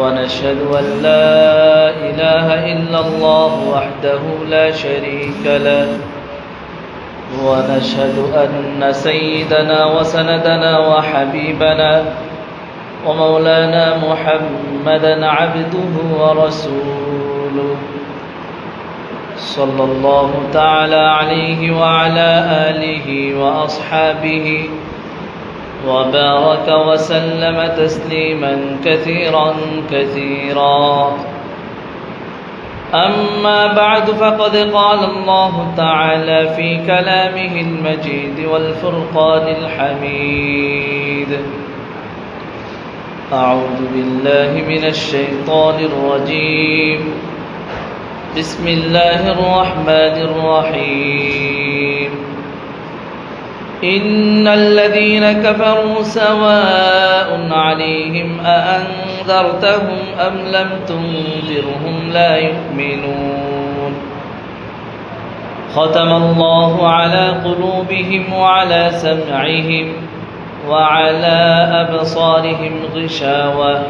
ونشهد أن لا إله إلا الله وحده لا شريك له ونشهد أن سيدنا وسندنا وحبيبنا ومولانا محمدا عبده ورسوله صلى الله تعالى عليه وعلى آله وأصحابه وبارك وسلم تسليما كثيرا كثيرا. أما بعد فقد قال الله تعالى في كلامه المجيد والفرقان الحميد. أعوذ بالله من الشيطان الرجيم. بسم الله الرحمن الرحيم. إن الذين كفروا سواء عليهم أأنذرتهم أم لم تنذرهم لا يؤمنون. ختم الله على قلوبهم وعلى سمعهم وعلى أبصارهم غشاوة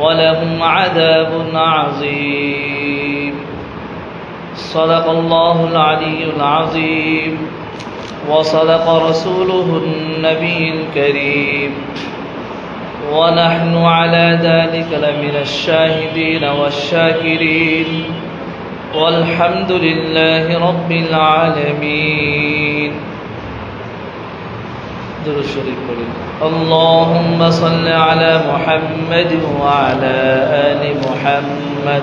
ولهم عذاب عظيم. صدق الله العلي العظيم. وصدق رسوله النبي الكريم. ونحن على ذلك لمن الشاهدين والشاكرين. والحمد لله رب العالمين. اللهم صل على محمد وعلى آل محمد.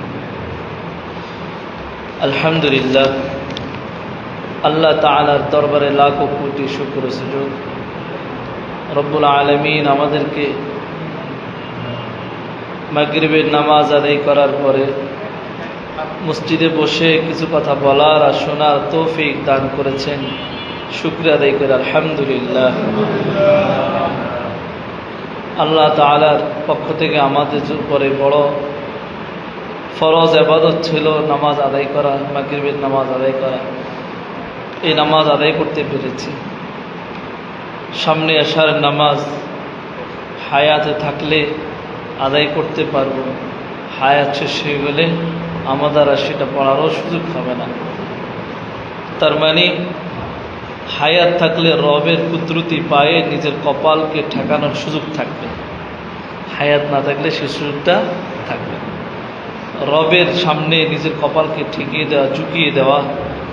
আলহামদুলিল্লাহ, আল্লাহ তালার দরবারে লাখো কোটি শুক্র সুযোগ। রব্বুল আলমিন আমাদেরকে মাগরিবের নামাজ আদায় করার পরে মসজিদে বসে কিছু কথা বলার আর শোনার তৌফিক দান করেছেন। শুক্রিয়া আদায় করে, আলহামদুলিল্লাহ। আল্লাহ তালার পক্ষ থেকে আমাদের উপরে বড় ফরজ আবাদত ছিল নামাজ আদায় করা, মাগরিবের নামাজ আদায় করা। এই নামাজ আদায় করতে পেরেছি। সামনে আসার নামাজ হায়াতে থাকলে আদায় করতে পারব। হায়াত শেষ হয়ে গেলে আমাদের আর সেটা পড়ারও সুযোগ হবে না। তার মানে হায়াত থাকলে রবের কুদরতি পায়ে নিজের কপালকে ঠেকানোর সুযোগ থাকবে। হায়াত না থাকলে সে সুযোগটা থাকবে রবের সামনে নিজের কপালকে ঠেকিয়ে দেওয়া ঝুঁকিয়ে দেওয়া,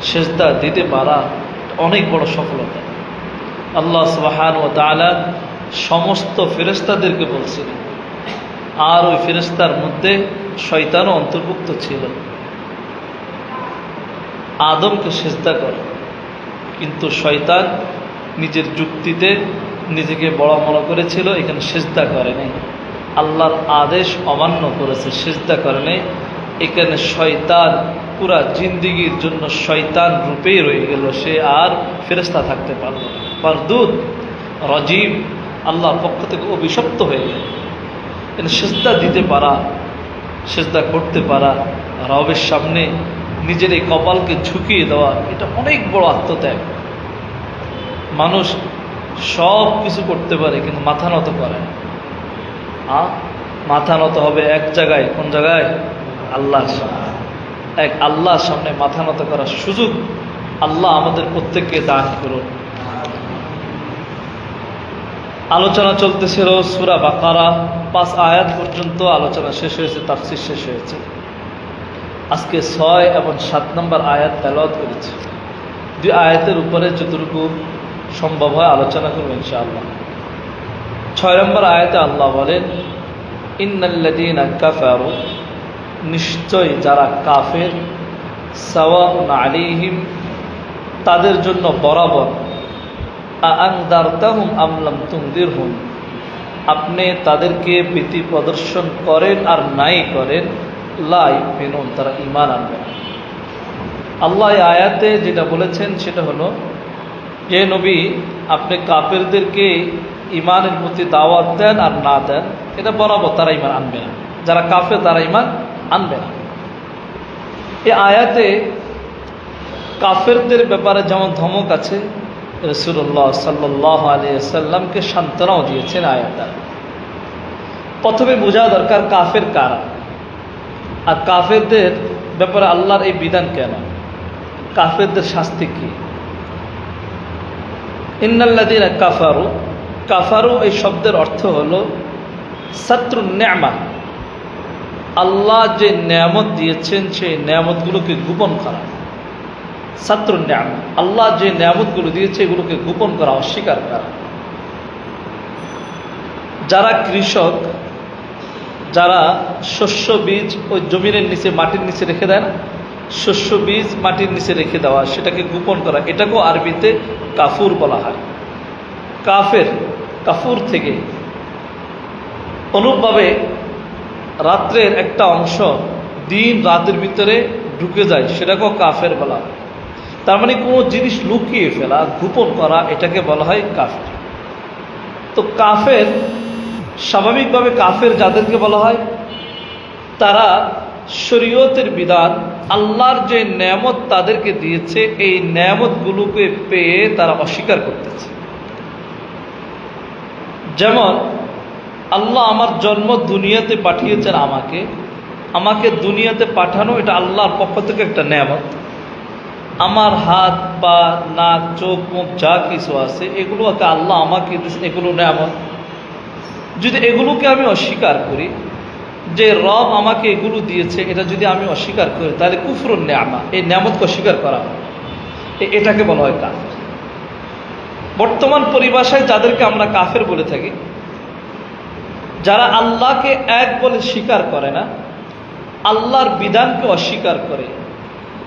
সেজদা দিতে পারা অনেক বড় সফলতা। আল্লাহ সুবাহান ও তালা সমস্ত ফেরেস্তাদেরকে বলছিলেন আর ওই ফেরেস্তার মধ্যে শয়তানও অন্তর্ভুক্ত ছিল। আদমকে সেজদা করে, কিন্তু শয়তান নিজের যুক্তিতে নিজেকে বড় মনে করেছিল, এখানে সেজদা করে নাই আল্লাহর আদেশ অমান্য করেছে, সেজদা করে নাই। এখানে শয়তান, পুরা জিন্দিগির জন্য শয়তান রূপেই রয়ে গেল, সে আর ফেরেস্তা থাকতে পারল না। পারদুদ রজিম আল্লাহর পক্ষ থেকে অভিশপ্ত হয়ে গেল। সেজদা দিতে পারা, সেজদা করতে পারা, রবের সামনে নিজের এই কপালকে ঝুঁকিয়ে দেওয়া, এটা অনেক বড় আত্মত্যাগ। মানুষ সব কিছু করতে পারে, কিন্তু মাথা নত করে আ মাথা নত হবে এক জায়গায়, কোন জায়গায়? আল্লাহর এক আল্লাহর সামনে মাথা নত করার সুযোগ আল্লাহ আমাদের প্রত্যেককে দান করুন। আলোচনা চলতেছিল সুরা বাকারা, পাঁচ আয়াত পর্যন্ত আলোচনা শেষ হয়েছে, তাফসির শেষ হয়েছে। আজকে ছয় এবং সাত নম্বর আয়াত তেলাওয়াত করেছে। দুই আয়াতের উপরে যতটুকু সম্ভব হয় আলোচনা করব ইনশাআল্লাহ। ছয় নম্বর আয়াতে আল্লাহ বলেন ইন্নাল্লাদিন কাফারু নিশ্চয় যারা কাফের, সাওয়াউন আলিহিম তাদের জন্য বরাবর আংদারতাহুম আমলাম তুমদির হুম আপনি তাদেরকে ভীতি প্রদর্শন করেন আর নাই করেন লাই মেনুন তারা ইমান আনবে না। আল্লাহ আয়াতে যেটা বলেছেন সেটা হলো যে নবী, আপনি কাপেরদেরকে ইমানের প্রতি দাওয়াত দেন আর না দেন, এটা বরাবর তারা ইমান আনবে না। যারা কাফে তারা ইমান আনবে না। এই আয়াতে কাফেরদের ব্যাপারে যেমন ধমক আছে রসুল্লাহ সাল্লাহ আলিয়াল্লামকে সান্ত্বনাও দিয়েছেন আয়াতা প্রথমে বোঝা দরকার কাফের কারা, আর কাফেরদের ব্যাপারে আল্লাহর এই বিধান কেন, কাফেরদের শাস্তি কি। ইন্নাল্লাদিন কাফারু কাফারু, এই শব্দের অর্থ হল শত্রু ন্যামা। আল্লাহ যে নিয়ামত দিয়েছেন, সেই নিয়ামতগুলোকে গোপন করা। ছাত্র ন্যাম। আল্লাহ যে নিয়ামতগুলো দিয়েছে, এগুলোকে গোপন করা, অস্বীকার করা। যারা কৃষক, যারা শস্য বীজ ওই জমিনের নিচে, মাটির নিচে রেখে দেয় না শস্য বীজ মাটির নিচে রেখে দেওয়া, সেটাকে গোপন করা, এটাকেও আরবিতে কাফুর বলা হয়। কাফের কাফুর থেকে অনুপভাবে রাত্রের একটা অংশ দিন রাতের ভিতরে ঢুকে যায়, সেটাকেও কাফের বলা তার মানে কোনো জিনিস লুকিয়ে ফেলা, গোপন করা, এটাকে বলা হয় কাফের। তো কাফের স্বাভাবিকভাবে কাফের যাদেরকে বলা হয়, তারা শরীয়তের বিধান, আল্লাহর যে নিয়ামত তাদেরকে দিয়েছে, এই নিয়ামতগুলোকে পেয়ে তারা অস্বীকার করতেছে। যেমন, আল্লাহ আমার জন্ম দুনিয়াতে পাঠিয়েছেন আমাকে। আমাকে দুনিয়াতে পাঠানো, এটা আল্লাহর পক্ষ থেকে একটা নিয়ামত। আমার হাত, পা, নাক, চোখ, মুখ, যা কিছু আছে, এগুলোকে আল্লাহ আমাকে এগুলো নিয়ামত। যদি এগুলোকে আমি অস্বীকার করি, যে রব আমাকে এগুলো দিয়েছে, এটা যদি আমি অস্বীকার করি, তাহলে কুফরুন নেয়ামা, এই নিয়ামতকে অস্বীকার করা। এটাকে বলা হয় কাফের। বর্তমান পরিভাষায় যাদেরকে আমরা কাফের বলে থাকি, যারা আল্লাহকে এক বলে স্বীকার করে না, আল্লাহর বিধানকে অস্বীকার করে,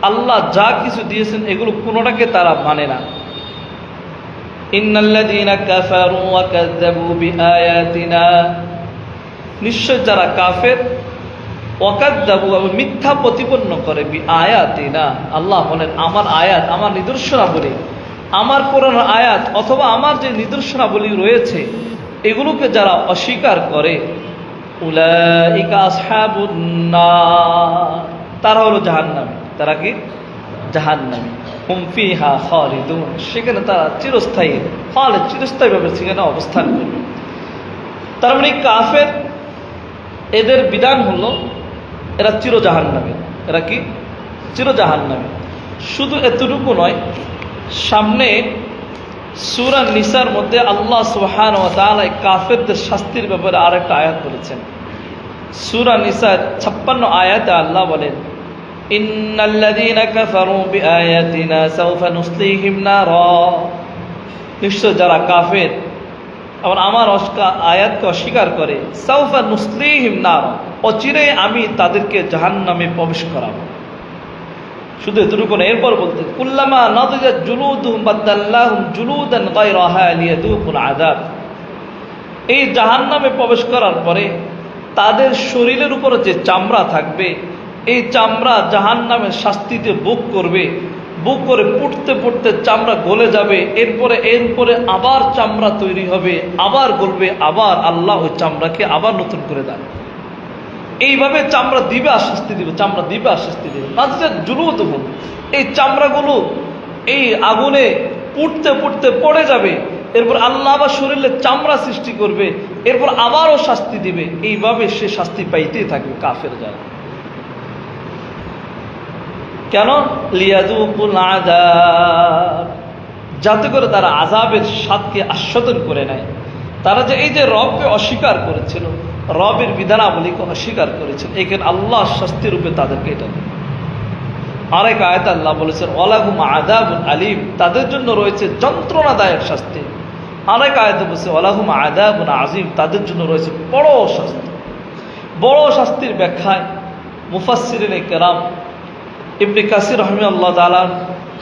আল্লাহ যা কিছু দিয়েছেন এগুলো কোনোটাকে তারা মানে না। নিশ্চয় যারা কাফের ওয়াকাদ্দাবু এবং মিথ্যা প্রতিপন্ন করে বি আয়াতিনা আল্লাহ বলেন, আমার আয়াত, আমার নিদর্শনাবলী আমার কোরআন আয়াত অথবা আমার যে নিদর্শনাবলী রয়েছে, এগুলোকে যারা অস্বীকার করে তারা হলো জাহান্নামী। তারা কি? জাহান্নামী। হুম ফিহা খালিদুন। সেখানে তারা চিরস্থায়ী, খালিদ চিরস্থায়ীভাবে সেখানে অবস্থান করবে। তার মানে কাফের, এদের বিধান হলো, এরা চির জাহান্নামী এরা কি? চির জাহান্নামী শুধু এতটুকু নয় সামনে সুরা নিসার মধ্যে আল্লাহ সুবহান ও এই কাফেরদের শাস্তির ব্যাপারে আরেকটা আয়াত বলেছেন। সুরা নিসার ছাপ্পান্ন আয়াতে আল্লাহ বলেন নিশ্চয় যারা কাফের, আবার আমার অস্কা- আয়াতকে অস্বীকার করে, সাউফা নুসলিহিম নার অচিরে আমি তাদেরকে জাহান নামে প্রবেশ করাবো। শুধু এতটুকু না এরপর বলতে কুল্লামা নাদিজাত জুলুদুহুম বাদাল্লাহুম জুলুদান গায়রাহা লিয়াদুকুল আযাব। এই জাহান্নামে প্রবেশ করার পরে তাদের শরীরের উপরে যে চামড়া থাকবে, এই চামড়া জাহান্নামের শাস্তিতে বুক করবে। বুক করে পুটতে পুটতে চামড়া গলে যাবে, এরপরে এর উপরে আবার চামড়া তৈরি হবে, আবার গলবে, আবার আল্লাহ ওই চামড়াকে আবার নতুন করে দেন। এইভাবে চামড়া দিবে আর শাস্তি দিবে, চামড়া দিবে আর শাস্তি দিবে। নাচতে জুলু দেবো এই চামড়াগুলো এই আগুনে পুড়তে পুড়তে পড়ে যাবে, এরপর আল্লাহ আবার শরীরে চামড়া সৃষ্টি করবে, এরপর আবারও শাস্তি দিবে। এইভাবে সে শাস্তি পাইতেই থাকবে কাফের যায় কেন? লিয়াজুকুল আযাব। যাতে করে তারা আজাবের স্বাদকে আস্বাদন করে নেয়। তারা যে এই যে রবকে অস্বীকার করেছিল রবের বিধানাবলীকে অস্বীকার করেছিল এখানে আল্লাহ শাস্তি রূপে তাদেরকে এটা। আরেক আয়ত আল্লাহ বলেছেন ওলাহুম আদাবুল আলিম। তাদের জন্য রয়েছে যন্ত্রণাদায়ক শাস্তি। আরেক আয়াতে বলছে ওলাহুম আদাবুল আজিম তাদের জন্য রয়েছে বড় শাস্তি। বড় শাস্তির ব্যাখ্যায় মুফাসিরিন কেরাম ইবনে কাসির রহমি আল্লাহ তালান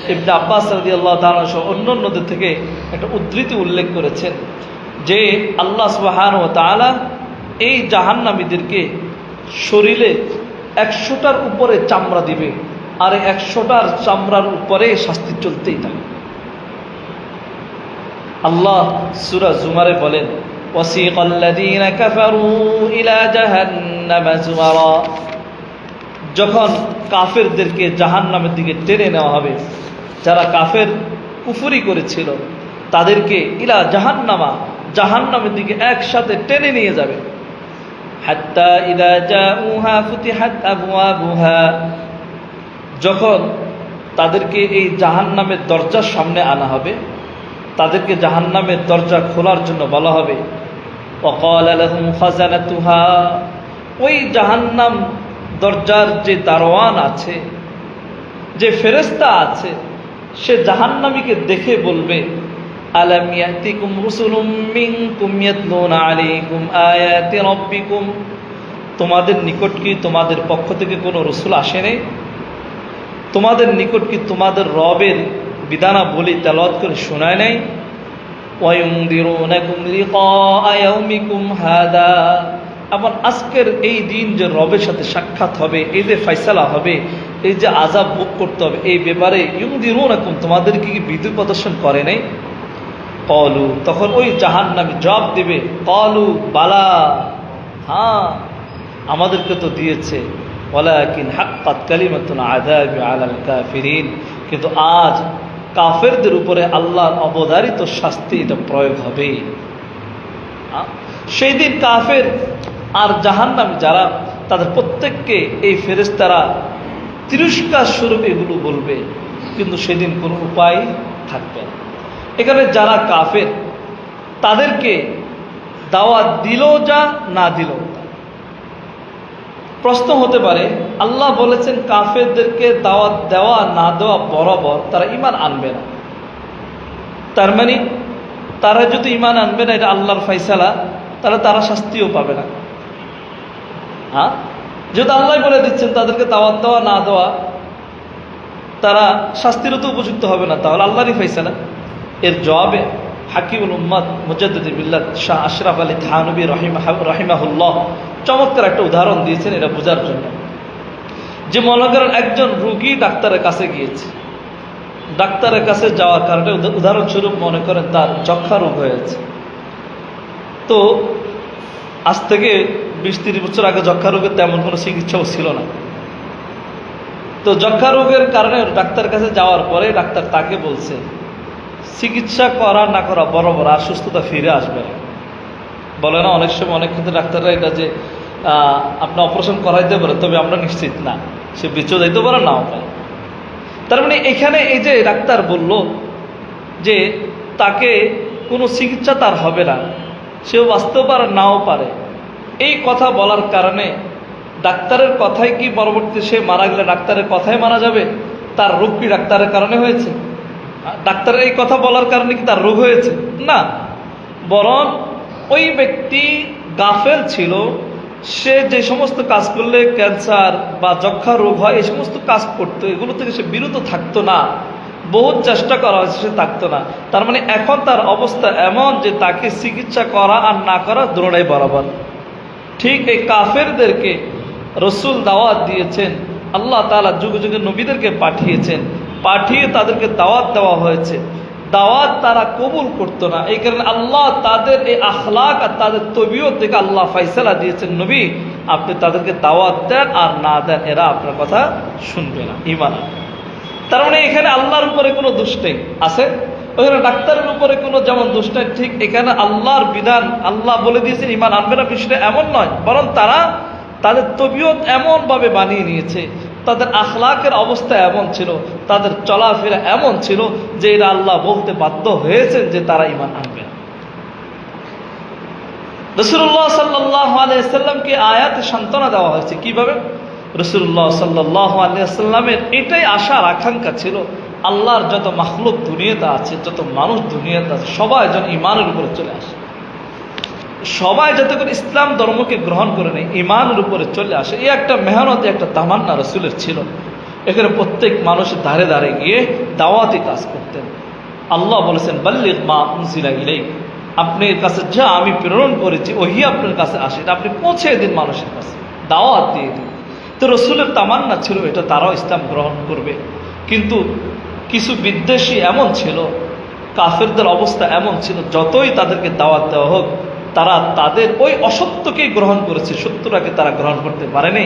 ইবনে আব্বাস রদি আল্লাহ তালান সহ অন্য অন্যদের থেকে একটা উদ্ধৃতি উল্লেখ করেছেন যে আল্লাহ সুবাহান ও তালা এই জাহান্নামীদেরকে শরীরে একশোটার উপরে চামড়া দিবে আর এই একশোটার চামড়ার উপরে শাস্তি চলতেই থাকে আল্লাহ সুরা জুমারে বলেন وسيق الذين كفروا إلى جهنم زمرا যখন কাফেরদেরকে জাহান্নামের দিকে টেনে নেওয়া হবে যারা কাফের কুফুরি করেছিল তাদেরকে ইলা জাহান্নামা জাহান্নামের দিকে একসাথে টেনে নিয়ে যাবে হাত্তা ইদা যা উহা ফুতিহাত আবুয়াবুহা যখন তাদেরকে এই জাহান নামের দরজার সামনে আনা হবে, তাদেরকে জাহান নামের দরজা খোলার জন্য বলা হবে অকল আলহম খাজানা তুহা ওই জাহান্নাম দরজার যে দারোয়ান আছে, যে ফেরেস্তা আছে, সে জাহান্নামীকে দেখে বলবে আলাম ইয়াতিকুম রুসুলুম মিনকুম ইয়াতলুনা আলাইকুম আয়াতি রাব্বিকুম তোমাদের নিকট কি তোমাদের পক্ষ থেকে কোনো রসুল আসেনি তোমাদের নিকট কি তোমাদের রবের বিধানাবলী তেলাওয়াত করে শোনায় নাই وَيُنذِرُونَكُمْ لِقَاءَ يَوْمِكُمْ هَذَا আবার আজকের এই দিন যে রবের সাথে সাক্ষাৎ হবে এই যে ফয়সালা হবে এই যে আজাব ভোগ করতে হবে এই ব্যাপারে ইউদিরুনাকুম তোমাদেরকে কি বিদ্যুৎ প্রদর্শন করে নাই কলু তখন ওই জাহান নামে জবাব দেবে কলু বালা হ্যাঁ আমাদেরকে তো দিয়েছে। ওলাকিন হাক্কাত কালিমাতুন আযাবি আলাল কাফিরিন। কিন্তু আজ কাফেরদের উপরে আল্লাহর অবধারিত শাস্তি এটা প্রয়োগ হবে। আ? সেই দিন কাফের আর জাহান্নামী যারা, তাদের প্রত্যেককে এই ফেরেশতারা তিরস্কার স্বরূপ এগুলো বলবে। কিন্তু সেদিন কোনো উপায় থাকবে না। এখানে যারা কাফের, তাদেরকে দাওয়াত দিল যা না দিল। প্রশ্ন হতে পারে, আল্লাহ বলেছেন কাফেরদেরকে দাওয়াত দেওয়া না দেওয়া বরাবর তারা ইমান আনবে না। তার মানে তারা যদি ইমান আনবে না, এটা আল্লাহর ফাইসালা তাহলে তারা শাস্তিও পাবে না। হ্যাঁ? যেহেতু আল্লাহ বলে দিচ্ছেন তাদেরকে দাওয়াত দেওয়া না দেওয়া, তারা শাস্তিরও তো উপযুক্ত হবে না, তাহলে আল্লাহরই ফাইসালা এর জবাবে হাকিমুল উম্মদ মুজাদ্দিবিল্লাহ শাহ আশরাফ আলী থানবী রহিমা রহিমাহুল্লাহ চমৎকার একটা উদাহরণ দিয়েছেন এটা বোঝার জন্য। যে মনে করেন একজন রুগী ডাক্তারের কাছে গিয়েছে। ডাক্তারের কাছে যাওয়ার কারণে উদাহরণস্বরূপ মনে করেন তার যক্ষা রোগ হয়েছে। তো আজ থেকে বিশ তিরিশ বছর আগে যক্ষা রোগের তেমন কোনো চিকিৎসাও ছিল না। তো যক্ষা রোগের কারণে ডাক্তারের কাছে যাওয়ার পরে ডাক্তার তাকে বলছে চিকিৎসা করা না করা বরাবর আর সুস্থতা ফিরে আসবে। না বলে না, অনেক সময় অনেক ক্ষেত্রে ডাক্তাররা এটা যে আপনি অপারেশন করাইতে পারে, তবে আমরা নিশ্চিত না। সে বেঁচেও যাইতে পারে, নাও পারে। তার মানে এখানে এই যে ডাক্তার বলল যে, তাকে কোনো চিকিৎসা তার হবে না, সেও বাঁচতেও পারে, নাও পারে। এই কথা বলার কারণে ডাক্তারের কথাই কি পরবর্তীতে সে মারা গেলে ডাক্তারের কথাই মারা যাবে? তার রোগ কি ডাক্তারের কারণে হয়েছে? ডাক্তারের এই কথা বলার কারণে কি তার রোগ হয়েছে? না। বরং ওই ব্যক্তি গাফেল ছিল, সে যে সমস্ত কাজ করলে ক্যান্সার বা যক্ষা রোগ হয়, এই সমস্ত কাজ করতো, এগুলো থেকে সে বিরত থাকতো না। বহুত চেষ্টা করা হয়েছে, সে থাকতো না। তার মানে এখন তার অবস্থা এমন যে তাকে চিকিৎসা করা আর না করা দুটোটাই বরাবর। ঠিক এই কাফেরদেরকে রসুল দাওয়াত দিয়েছেন, আল্লাহ তাআলা যুগে যুগে নবীদেরকে পাঠিয়েছেন। পাঠিয়ে তাদেরকে দাওয়াত দেওয়া হয়েছে। দাওয়াত তারা কবুল করতো না। এই কারণে আল্লাহ তাদের এই আখলাক আর তাদের তবিয়ত থেকে আল্লাহ ফাইসালা দিয়েছেন, নবী, আপনি তাদেরকে দাওয়াত দেন আর না দেন, এরা আপনার কথা শুনবে না ইমান তার মানে এখানে আল্লাহর উপরে কোনো দোষ নেই, আছে? ওখানে ডাক্তারের উপরে কোনো যেমন দোষ নেই, ঠিক এখানে আল্লাহর বিধান, আল্লাহ বলে দিয়েছেন ইমান আনবে না। বিষয়টা এমন নয়, বরং তারা তাদের তবিয়ত এমনভাবে বানিয়ে নিয়েছে তাদের আখলাকের অবস্থা এমন ছিল, তাদের চলাফেরা এমন ছিল যে এরা আল্লাহ বলতে বাধ্য হয়েছেন যে তারা ইমান আনবে। রসুল্লাহ সাল্লাহ আলাইসাল্লামকে আয়াতে সান্ত্বনা দেওয়া হয়েছে। কীভাবে? রসুল্লাহ সাল্লাহ আলিয়াল্লামের এটাই আশার আকাঙ্ক্ষা ছিল, আল্লাহর যত মাখলুক দুনিয়াতে আছে, যত মানুষ দুনিয়াতে আছে, সবাই যেন ইমানের উপরে চলে আসে। সবাই যাতে করে ইসলাম ধর্মকে গ্রহণ করে নেয় ইমানের উপরে চলে আসে। এই একটা মেহনত একটা তামান্না রসুলের ছিল। এখানে প্রত্যেক মানুষের ধারে ধারে গিয়ে দাওয়াতি কাজ করতেন। আল্লাহ বলেছেন বাল্লিক মা উনসিলা ইলাই আপনার কাছে যা আমি প্রেরণ করেছি, ওহি আপনার কাছে আসে। এটা আপনি পৌঁছে দিন মানুষের কাছে, দাওয়াত দিয়ে দিন। তো রসুলের তামান্না ছিল, এটা তারাও ইসলাম গ্রহণ করবে। কিন্তু কিছু বিদ্বেষী এমন ছিল, কাফেরদের অবস্থা এমন ছিল, যতই তাদেরকে দাওয়াত দেওয়া হোক তারা তাদের ওই অসত্যকেই গ্রহণ করেছে, সত্যটাকে তারা গ্রহণ করতে পারেনি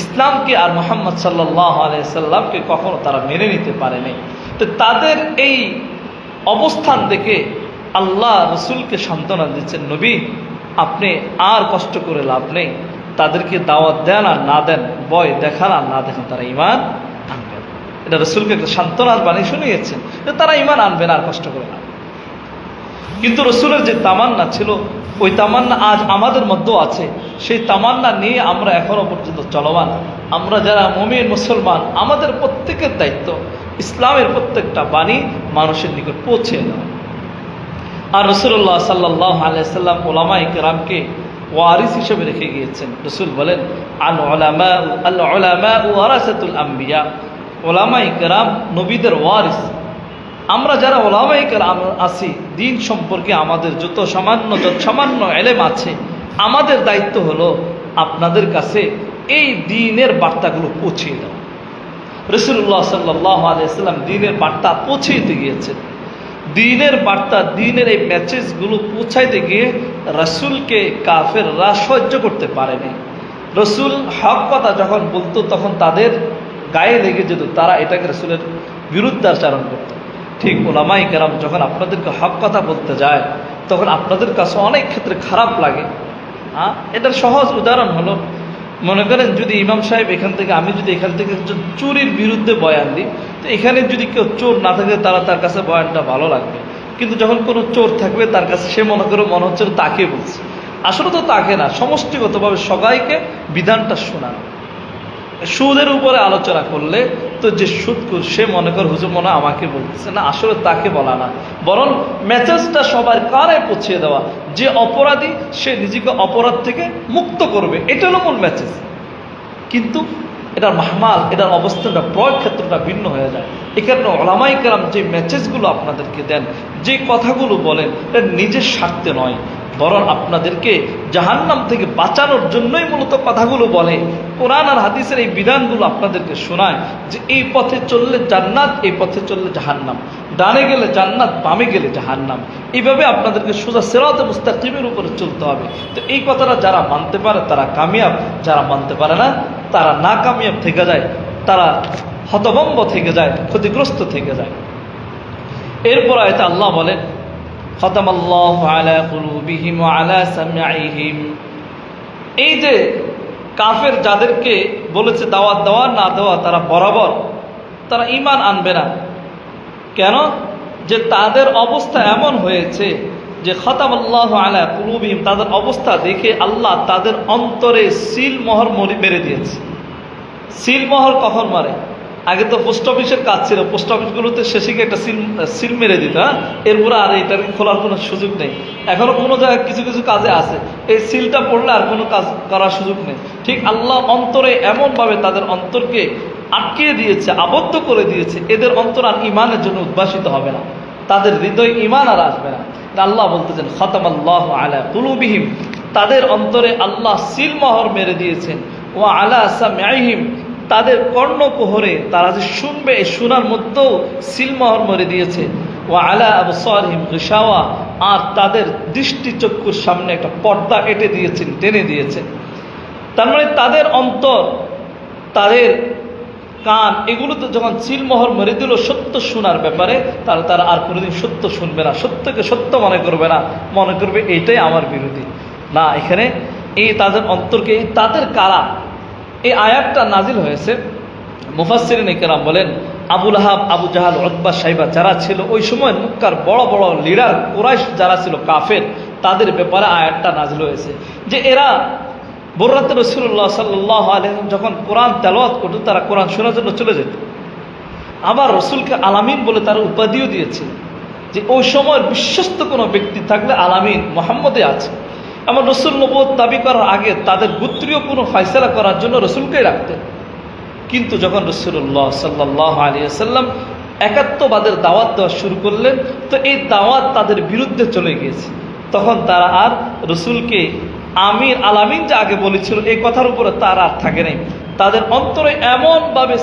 ইসলামকে আর মোহাম্মদ সাল্লাহ আলাইসাল্লামকে কখনো তারা মেনে নিতে পারেনি তো তাদের এই অবস্থান দেখে আল্লাহ রসুলকে সান্ত্বনা দিচ্ছেন, নবী, আপনি আর কষ্ট করে লাভ নেই। তাদেরকে দাওয়াত দেন আর না দেন বয় দেখান আর না দেখান, তারা ইমান আনবেন এটা রসুলকে একটা সান্ত্বনার বাণী শুনিয়েছেন তারা ইমান আনবেন আর কষ্ট করে না। কিন্তু রসুলের যে তামান্না ছিল ওই তামান্না আজ আমাদের মধ্যেও আছে। সেই তামান্না নিয়ে আমরা এখনও পর্যন্ত চলমান আমরা যারা মমিন, মুসলমান, আমাদের প্রত্যেকের দায়িত্ব ইসলামের প্রত্যেকটা বাণী মানুষের নিকট পৌঁছে দেওয়া। আর রসুল্লাহ সাল্লাহ আলাইসাল্লাম ওলামা ইকরামকে ওয়ারিস হিসেবে রেখে গিয়েছেন। রসুল বলেন, আল ওলামা আল আম্বিয়া। ওলামা ইকরাম নবীদের ওয়ারিস আমরা যারা ওলামা আছি, দিন সম্পর্কে আমাদের যত সামান্য যত সামান্য এলেম আছে, আমাদের দায়িত্ব হলো আপনাদের কাছে এই দিনের বার্তাগুলো পৌঁছিয়ে দেওয়া। রসুল্লাহ সাল্লাহ আলাইসাল্লাম দিনের বার্তা পৌঁছে গিয়েছেন। দিনের বার্তা, দিনের এই মেসেজগুলো পৌঁছাইতে গিয়ে রসুলকে কাফেররা সহ্য করতে পারেনি রসুল হক কথা যখন বলতো, তখন তাদের গায়ে লেগে যেত, তারা এটাকে রসুলের বিরুদ্ধাচারণ করত। ঠিক ওলামাই কেরাম যখন আপনাদেরকে হক কথা বলতে যায়, তখন আপনাদের কাছে অনেক ক্ষেত্রে খারাপ লাগে। হ্যাঁ এটার সহজ উদাহরণ হলো, মনে করেন যদি ইমাম সাহেব এখান থেকে, আমি যদি এখান থেকে চুরির বিরুদ্ধে বয়ান দিই, তো এখানে যদি কেউ চোর না থাকে, তারা তার কাছে বয়ানটা ভালো লাগবে। কিন্তু যখন কোনো চোর থাকবে, তার কাছে সে মনে করে মনে হচ্ছে তাকে বলছে। আসলে তো তাকে না, সমষ্টিগতভাবে সবাইকে বিধানটা শোনানো। সুদের উপরে আলোচনা করলে তো যে সুদকুর সে মনে কর, হুজুর, মনে আমাকে বলতেছে। না, আসলে তাকে বলা না। বরং মেসেজটা সবার কারে পৌঁছে দেওয়া, যে অপরাধী সে নিজেকে অপরাধ থেকে মুক্ত করবে, এটা হলো মূল মেসেজ। কিন্তু এটার মাহমাল, এটার অবস্থানটা প্রয়োগ ক্ষেত্রটা ভিন্ন হয়ে যায়। এখানে ওলামাই কালাম যে মেসেজগুলো আপনাদেরকে দেন, যে কথাগুলো বলেন, এটা নিজের স্বার্থে নয়। বরং আপনাদেরকে জাহান্নাম থেকে বাঁচানোর জন্যই মূলত কথাগুলো বলে। কোরআন আর হাদিসের এই বিধানগুলো আপনাদেরকে শোনায় যে এই পথে চললে জান্নাত, এই পথে চললে জাহান্নাম। ডানে গেলে জান্নাত, বামে গেলে জাহান্নাম। এইভাবে আপনাদেরকে সোজা সেরাতে মুস্তাকিমের উপরে চলতে হবে। তো এই কথাটা যারা মানতে পারে তারা কামিয়াব, যারা মানতে পারে না তারা না কামিয়াব থেকে যায়, তারা হতভম্ব থেকে যায়, ক্ষতিগ্রস্ত থেকে যায়। এরপর আয়তে আল্লাহ বলেন খতম আল্লাহ আলা কুলুবিহিম আলা সামঈহিম। এই যে কাফের যাদেরকে বলেছে দাওয়াত দেওয়া, না দেওয়া, তারা বরাবর, তারা ইমান আনবে না। কেন? যে তাদের অবস্থা এমন হয়েছে যে খতাম আল্লাহ আলা কুলুবিহিম, তাদের অবস্থা দেখে আল্লাহ তাদের অন্তরে সিল মোহর মরি দিয়েছে। সিল মোহর কখন মারে? আগে তো পোস্ট অফিসের কাজ ছিল। পোস্ট অফিসগুলোতে শেষে গিয়ে একটা সিল সিল মেরে দিত হ্যাঁ? এরপরে আর এটার খোলার কোনো সুযোগ নেই। এখনও কোনো জায়গায় কিছু কিছু কাজে আছে। এই সিলটা পড়লে আর কোনো কাজ করার সুযোগ নেই। ঠিক আল্লাহ অন্তরে এমনভাবে তাদের অন্তরকে আটকে দিয়েছে, আবদ্ধ করে দিয়েছে। এদের অন্তর আর ইমানের জন্য উদ্ভাসিত হবে না। তাদের হৃদয় ইমান আর আসবে না। আল্লাহ বলতেছেন খতম আল্লাহ আলা কুলুবিহিম। তাদের অন্তরে আল্লাহ সিলমোহর মেরে দিয়েছেন। ও আলা সামিহিম তাদের কর্ণকোহরে তারা যে শুনবে, এই শোনার মধ্যেও সিলমহর মরে দিয়েছে। ও আলা আবু সরহিম রিসাওয়া আর তাদের দৃষ্টিচক্ষুর সামনে একটা পর্দা এঁটে দিয়েছেন, টেনে দিয়েছেন তার মানে তাদের অন্তর, তাদের কান, এগুলোতে যখন সিলমোহর মেরে দিল সত্য শোনার ব্যাপারে, তাহলে তারা আর কোনোদিন সত্য শুনবে না, সত্যকে সত্য মনে করবে না, মনে করবে এইটাই আমার বিরোধী। না, এখানে এই তাদের অন্তরকে, তাদের কারা এই আয়াতটা নাজিল হয়েছে। মুফাসসিরিন ইকরাম বলেন আবুল আহাব আবু জাহাল রকবা সাইবা যারা ছিল, ওই সময় মুক্কার বড় বড় লিডার কোরাইশ যারা ছিল, কাফের, তাদের ব্যাপারে আয়াতটা নাজিল হয়েছে। যে এরা বোররাতে রসুল্লাহ সাল্লাহ আলহাম যখন কোরআন তেলাওয়াত করতো, তারা কোরআন শোনার জন্য চলে যেত। আবার রসুলকে আলামিন বলে তারা উপাধিও দিয়েছে। যে ওই সময়ের বিশ্বস্ত কোনো ব্যক্তি থাকলে আলামিন মোহাম্মদে আছে। আমার রসুল নবদ দাবি করার আগে তাদের গোত্রীয় কোনো ফাইসলা করার জন্য রসুলকেই রাখতেন। কিন্তু যখন রসুল্লাহ সাল্লাহ আলিয়াল্লাম একাত্মবাদের দাওয়াত দেওয়া শুরু করলেন, তো এই দাওয়াত তাদের বিরুদ্ধে চলে গিয়েছে। তখন তারা আর রসুলকে আমির আলামিন যা আগে বলেছিল, এই কথার উপরে তার আর থাকে নাই। তাদের অন্তরে এমনভাবে